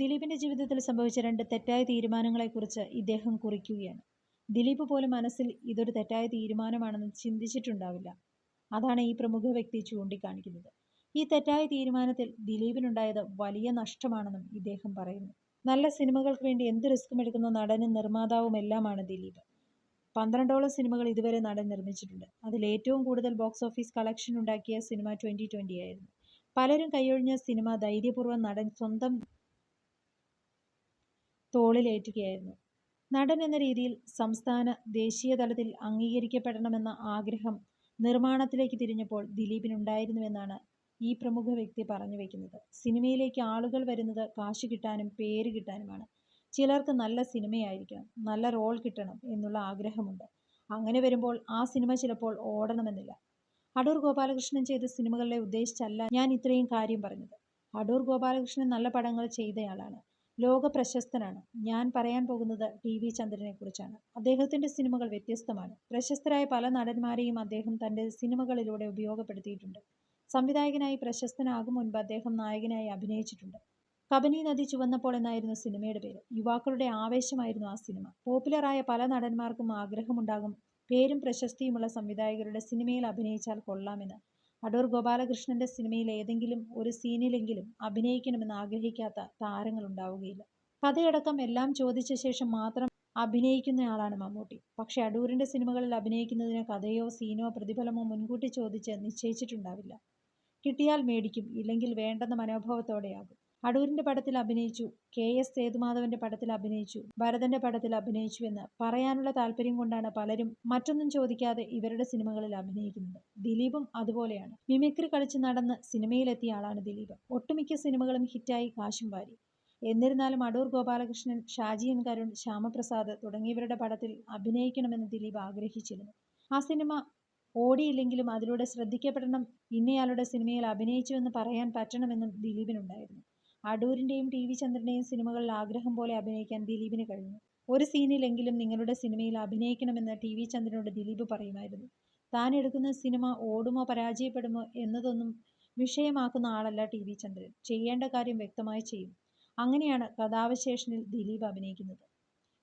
ദിലീപിന്റെ ജീവിതത്തിൽ സംഭവിച്ച രണ്ട് തെറ്റായ തീരുമാനങ്ങളെക്കുറിച്ച് ഇദ്ദേഹം കുറിക്കുകയാണ്. ദിലീപ് പോലും മനസ്സിൽ ഇതൊരു തെറ്റായ തീരുമാനമാണെന്ന് ചിന്തിച്ചിട്ടുണ്ടാവില്ല. അതാണ് ഈ പ്രമുഖ വ്യക്തി ചൂണ്ടിക്കാണിക്കുന്നത്. ഈ തെറ്റായ തീരുമാനത്തിൽ ദിലീപിനുണ്ടായത് വലിയ നഷ്ടമാണെന്നും ഇദ്ദേഹം പറയുന്നു. നല്ല സിനിമകൾക്ക് വേണ്ടി എന്ത് റിസ്ക്കും എടുക്കുന്ന നടനും നിർമ്മാതാവും എല്ലാമാണ് ദിലീപ്. പന്ത്രണ്ടോളം സിനിമകൾ ഇതുവരെ നടൻ നിർമ്മിച്ചിട്ടുണ്ട്. അതിൽ ഏറ്റവും കൂടുതൽ ബോക്സ് ഓഫീസ് കളക്ഷൻ ഉണ്ടാക്കിയ സിനിമ ട്വന്റി ട്വന്റി ആയിരുന്നു. പലരും കൈയൊഴിഞ്ഞ സിനിമ ധൈര്യപൂർവം നടൻ സ്വന്തം തോളിലേറ്റുകയായിരുന്നു. നടൻ എന്ന രീതിയിൽ സംസ്ഥാന ദേശീയ തലത്തിൽ അംഗീകരിക്കപ്പെടണമെന്ന ആഗ്രഹം നിർമ്മാണത്തിലേക്ക് തിരിഞ്ഞപ്പോൾ ദിലീപിനുണ്ടായിരുന്നുവെന്നാണ് ഈ പ്രമുഖ വ്യക്തി പറഞ്ഞു വയ്ക്കുന്നത് സിനിമയിലേക്ക് ആളുകൾ വരുന്നത് കാശ് കിട്ടാനും പേര് കിട്ടാനുമാണ്. ചിലർക്ക് നല്ല സിനിമയായിരിക്കണം നല്ല റോൾ കിട്ടണം എന്നുള്ള ആഗ്രഹമുണ്ട്. അങ്ങനെ വരുമ്പോൾ ആ സിനിമ ചിലപ്പോൾ ഓടണമെന്നില്ല. അടൂർ ഗോപാലകൃഷ്ണൻ ചെയ്ത സിനിമകളെ ഉദ്ദേശിച്ചല്ല ഞാൻ ഇത്രയും കാര്യം പറഞ്ഞത്. അടൂർ ഗോപാലകൃഷ്ണൻ നല്ല പടങ്ങൾ ചെയ്തയാളാണ്. ലോക പ്രശസ്തനാണ് ഞാൻ പറയാൻ പോകുന്നത് ടി വി ചന്ദ്രനെ കുറിച്ചാണ് അദ്ദേഹത്തിന്റെ സിനിമകൾ വ്യത്യസ്തമാണ്. പ്രശസ്തരായ പല നടന്മാരെയും അദ്ദേഹം തന്റെ സിനിമകളിലൂടെ ഉപയോഗപ്പെടുത്തിയിട്ടുണ്ട്. സംവിധായകനായി പ്രശസ്തനാകും മുൻപ് അദ്ദേഹം നായകനായി അഭിനയിച്ചിട്ടുണ്ട്. കബനി നദി ചുവന്നപ്പോൾ എന്നായിരുന്നു സിനിമയുടെ പേര്. യുവാക്കളുടെ ആവേശമായിരുന്നു ആ സിനിമ. പോപ്പുലറായ പല നടന്മാർക്കും ആഗ്രഹമുണ്ടാകും. പേരും പ്രശസ്തിയുമുള്ള സംവിധായകരുടെ സിനിമയിൽ അഭിനയിച്ചാൽ കൊള്ളാമെന്ന്. അടൂർ ഗോപാലകൃഷ്ണന്റെ സിനിമയിൽ ഏതെങ്കിലും ഒരു സീനിലെങ്കിലും അഭിനയിക്കണമെന്ന് ആഗ്രഹിക്കാത്ത താരങ്ങൾ ഉണ്ടാവുകയില്ല. കഥയടക്കം എല്ലാം ചോദിച്ച ശേഷം മാത്രം അഭിനയിക്കുന്നയാളാണ് മമ്മൂട്ടി. പക്ഷെ അടൂരിന്റെ സിനിമകളിൽ അഭിനയിക്കുന്നതിന് കഥയോ സീനോ പ്രതിഫലമോ മുൻകൂട്ടി ചോദിച്ച് നിശ്ചയിച്ചിട്ടുണ്ടാവില്ല. കിട്ടിയാൽ മേടിക്കും ഇല്ലെങ്കിൽ വേണ്ടെന്ന മനോഭാവത്തോടെയാകും. അടൂരിന്റെ പടത്തിൽ അഭിനയിച്ചു. കെ. എസ്. സേതുമാധവന്റെ പടത്തിൽ അഭിനയിച്ചു. ഭരതന്റെ പടത്തിൽ അഭിനയിച്ചു എന്ന് പറയാനുള്ള താല്പര്യം കൊണ്ടാണ് പലരും മറ്റൊന്നും ചോദിക്കാതെ ഇവരുടെ സിനിമകളിൽ അഭിനയിക്കുന്നത്. ദിലീപും അതുപോലെയാണ്. മിമിക്രി കളിച്ച് നടന്ന് സിനിമയിലെത്തിയ ആളാണ് ദിലീപ്. ഒട്ടുമിക്ക സിനിമകളും ഹിറ്റായി കാശും വാരി. എന്നിരുന്നാലും അടൂർ ഗോപാലകൃഷ്ണൻ ഷാജി എൻ കരുൺ ശ്യാമപ്രസാദ് തുടങ്ങിയവരുടെ പടത്തിൽ അഭിനയിക്കണമെന്ന് ദിലീപ് ആഗ്രഹിച്ചിരുന്നു. ആ സിനിമ ഓടിയില്ലെങ്കിലും അതിലൂടെ ശ്രദ്ധിക്കപ്പെടണം ഇന്നയാളുടെ സിനിമയിൽ അഭിനയിച്ചുവെന്ന് പറയാൻ പറ്റണമെന്നും ദിലീപിനുണ്ടായിരുന്നു. അടൂരിന്റെയും ടി വി ചന്ദ്രന്റെയും സിനിമകളിൽ ആഗ്രഹം പോലെ അഭിനയിക്കാൻ ദിലീപിന് കഴിഞ്ഞു. ഒരു സീനിലെങ്കിലും നിങ്ങളുടെ സിനിമയിൽ അഭിനയിക്കണമെന്ന് ടി വി ചന്ദ്രനോട് ദിലീപ് പറയുമായിരുന്നു. താൻ എടുക്കുന്ന സിനിമ ഓടുമോ പരാജയപ്പെടുമോ എന്നതൊന്നും വിഷയമാക്കുന്ന ആളല്ല ടി വി ചന്ദ്രൻ. ചെയ്യേണ്ട കാര്യം വ്യക്തമായി ചെയ്യും. അങ്ങനെയാണ് കഥാവശേഷനിൽ ദിലീപ് അഭിനയിക്കുന്നത്.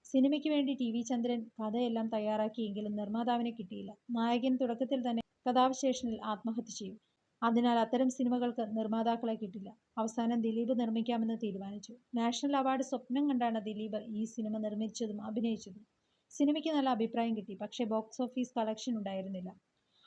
സിനിമയ്ക്ക് വേണ്ടി ടി വി ചന്ദ്രൻ കഥയെല്ലാം തയ്യാറാക്കിയെങ്കിലും നിർമ്മാതാവിനെ കിട്ടിയില്ല. നായകൻ തുടക്കത്തിൽ തന്നെ കഥാവശേഷനിൽ ആത്മഹത്യ ചെയ്യും. അതിനാൽ അത്തരം സിനിമകൾക്ക് നിർമ്മാതാക്കളെ കിട്ടില്ല. അവസാനം ദിലീപ് നിർമ്മിക്കാമെന്ന് തീരുമാനിച്ചു. നാഷണൽ അവാർഡ് സ്വപ്നം കണ്ടാണ് ദിലീപ് ഈ സിനിമ നിർമ്മിച്ചതും അഭിനയിച്ചതും. സിനിമയ്ക്ക് നല്ല അഭിപ്രായം കിട്ടി പക്ഷേ ബോക്സ് ഓഫീസ് കളക്ഷൻ ഉണ്ടായിരുന്നില്ല.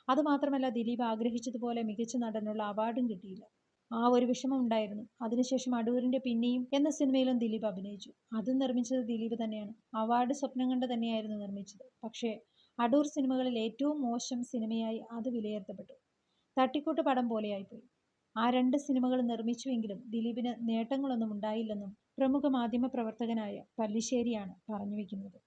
അതുമാത്രമല്ല ദിലീപ് ആഗ്രഹിച്ചതുപോലെ മികച്ച നടനുള്ള അവാർഡും കിട്ടിയില്ല. ആ ഒരു വിഷമം ഉണ്ടായിരുന്നു. അതിനുശേഷം അടൂരിന്റെ പിന്നെയും എന്ന സിനിമയിലും ദിലീപ് അഭിനയിച്ചു. അതും നിർമ്മിച്ചത് ദിലീപ് തന്നെയാണ്. അവാർഡ് സ്വപ്നം കണ്ട് തന്നെയായിരുന്നു നിർമ്മിച്ചത്. പക്ഷേ അടൂർ സിനിമകളിൽ ഏറ്റവും മോശം സിനിമയായി അത് വിലയിരുത്തപ്പെട്ടു. തട്ടിക്കൂട്ട് പടം പോലെയായിപ്പോയി. ആ രണ്ട് സിനിമകൾ നിർമ്മിച്ചുവെങ്കിലും ദിലീപിന് നേട്ടങ്ങളൊന്നും ഉണ്ടായില്ലെന്നും പ്രമുഖ മാധ്യമ പ്രവർത്തകനായ പല്ലിശ്ശേരിയാണ് പറഞ്ഞു വയ്ക്കുന്നത്